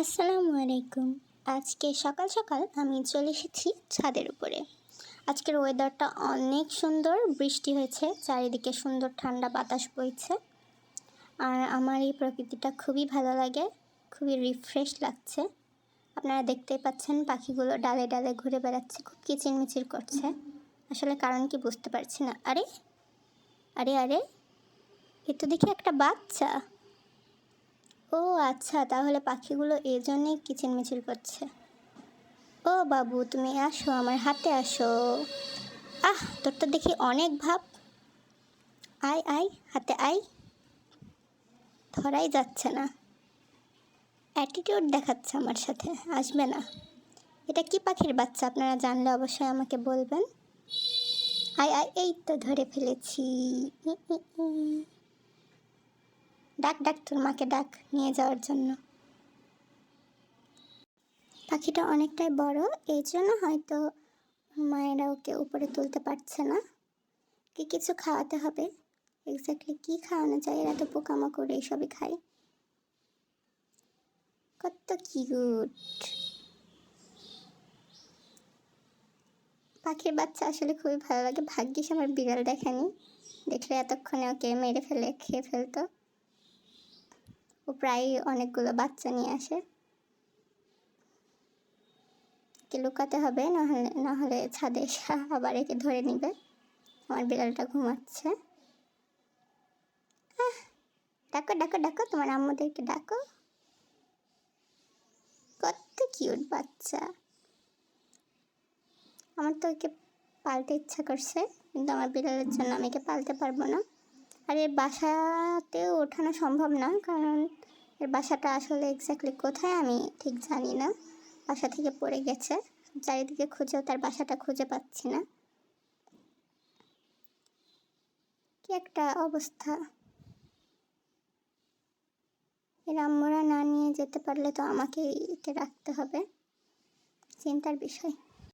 আসসালামু আলাইকুম। আজকে সকাল সকাল আমি চলে এসেছি ছাদের উপরে। আজকের ওয়েদারটা অনেক সুন্দর, বৃষ্টি হয়েছে, চারিদিকে সুন্দর ঠান্ডা বাতাস বইছে। আর আমার এই প্রকৃতিটা খুবই ভালো লাগে, খুবই রিফ্রেশ লাগছে। আপনারা দেখতেই পাচ্ছেন, পাখিগুলো ডালে ডালে ঘুরে বেড়াচ্ছে, খুব কিচিরমিচির করছে। আসলে কারণ কি বুঝতে পারছি না। আরে আরে আরে, এ তো দেখি একটা বাচ্চা। ও আচ্ছা তাহলে পাখিগুলো এই জন্যই কিচিরমিচির করছে। ও বাবু, তুমি আসো, আমার হাতে আসো। আহ, তোর তো দেখি অনেক ভাব। আয় আয়, হাতে আয়। ধরাই যাচ্ছে না। অ্যাটিটিউড দেখাচ্ছে আমার সাথে, আসবে না। এটা কি পাখির বাচ্চা, আপনারা জানলে অবশ্যই আমাকে বলবেন। আয় আয়, এই তো ধরে ফেলেছি। ডাক ডাক, তোর মাকে ডাক নিয়ে যাওয়ার জন্য। পাখিটা অনেকটাই বড়, এই জন্য হয়তো মায়েরা ওকে উপরে তুলতে পারছে না। কি কিছু খাওয়াতে হবে? এক্স্যাক্টলি কি খাওয়ানো যায়? এরা তো পোকামাকড়, এইসবই খায়। কত কিউট পাখির বাচ্চা আসলে খুবই ভালো লাগে। ভাগ্যিস আমার বিড়াল দেখেনি। দেখলে এতক্ষণে ওকে মেরে ফেলে, খেয়ে ফেলতো। ও প্রায় অনেকগুলো বাচ্চা নিয়ে আসে। কে লুকাতে হবে, নাহলে নাহলে ছাদে আবার একে ধরে নিবে। আমার বিড়ালটা ঘুমাচ্ছে। ডাকো ডাকো ডাকো, তোমার আম্মুদেরকে ডাকো। কত কিউট বাচ্চা। আমার তো ওকে পালতে ইচ্ছা করছে, কিন্তু আমার বিড়ালের জন্য আমি একে পালতে পারব না। আর এর বাসাতেও ওঠানো সম্ভব না, কারণ এর বাসাটা আসলে এক্স্যাক্টলি কোথায় আমি ঠিক জানি না। বাসা থেকে পড়ে গেছে, চারিদিকে খুঁজেও তার বাসাটা খুঁজে পাচ্ছি না। কি একটা অবস্থা। এর আম্মুরা না নিয়ে যেতে পারলে তো আমাকে একে রাখতে হবে। চিন্তার বিষয়।